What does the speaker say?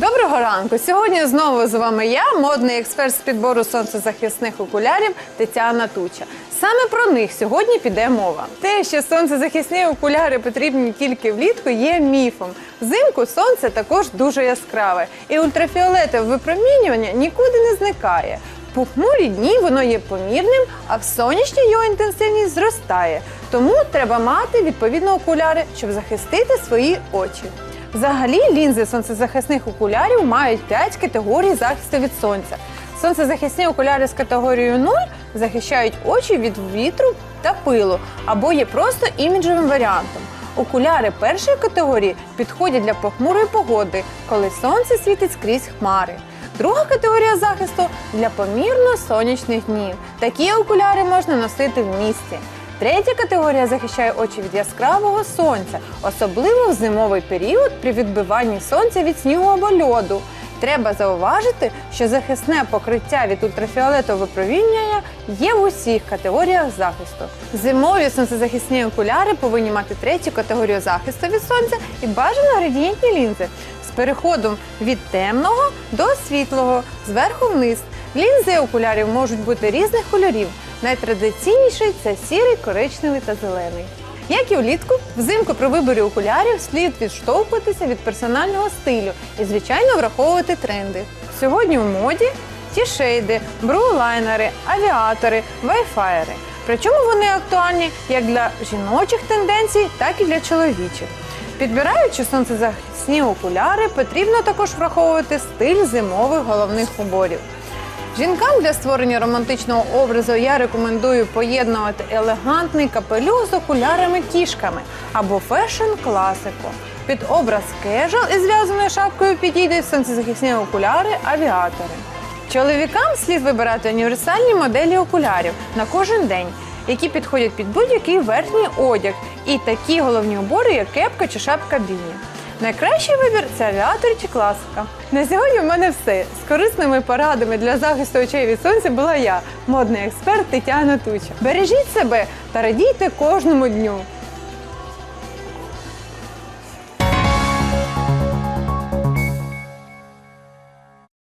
Доброго ранку! Сьогодні знову з вами я, модний експерт з підбору сонцезахисних окулярів Тетяна Туча. Саме про них сьогодні піде мова. Те, що сонцезахисні окуляри потрібні тільки влітку, є міфом. Взимку сонце також дуже яскраве, і ультрафіолетове випромінювання нікуди не зникає. Похмурі дні воно є помірним, а в сонячні його інтенсивність зростає. Тому треба мати відповідно окуляри, щоб захистити свої очі. Взагалі, лінзи сонцезахисних окулярів мають 5 категорій захисту від сонця. Сонцезахисні окуляри з категорією 0 захищають очі від вітру та пилу або є просто іміджевим варіантом. Окуляри першої категорії підходять для похмурої погоди, коли сонце світить скрізь хмари. Друга категорія захисту для помірно сонячних днів. Такі окуляри можна носити в місті. Третя категорія захищає очі від яскравого сонця, особливо в зимовий період при відбиванні сонця від снігу або льоду. Треба зауважити, що захисне покриття від ультрафіолетового випромінювання є в усіх категоріях захисту. Зимові сонцезахисні окуляри повинні мати третю категорію захисту від сонця і бажано градієнтні лінзи з переходом від темного до світлого, зверху вниз. Лінзи окулярів можуть бути різних кольорів. Найтрадиційніший це сірий, коричневий та зелений. Як і влітку, взимку при виборі окулярів слід відштовхуватися від персонального стилю і, звичайно, враховувати тренди. Сьогодні у моді ті шейди, брулайнери, авіатори, вайфаєри. Причому вони актуальні як для жіночих тенденцій, так і для чоловічих. Підбираючи сонцезахисні окуляри, потрібно також враховувати стиль зимових головних уборів. Жінкам для створення романтичного образу я рекомендую поєднувати елегантний капелюх з окулярами-кішками або фешн-класику. Під образ кежуал із зв'язаною шапкою підійдуть сонцезахисні окуляри авіатори. Чоловікам слід вибирати універсальні моделі окулярів на кожен день, які підходять під будь-який верхній одяг, і такі головні убори, як кепка чи шапка біні. Найкращий вибір це авіатор чи класика. На сьогодні в мене все. З корисними порадами для захисту очей від сонця була я, модний експерт Тетяна Туча. Бережіть себе та радійте кожному дню.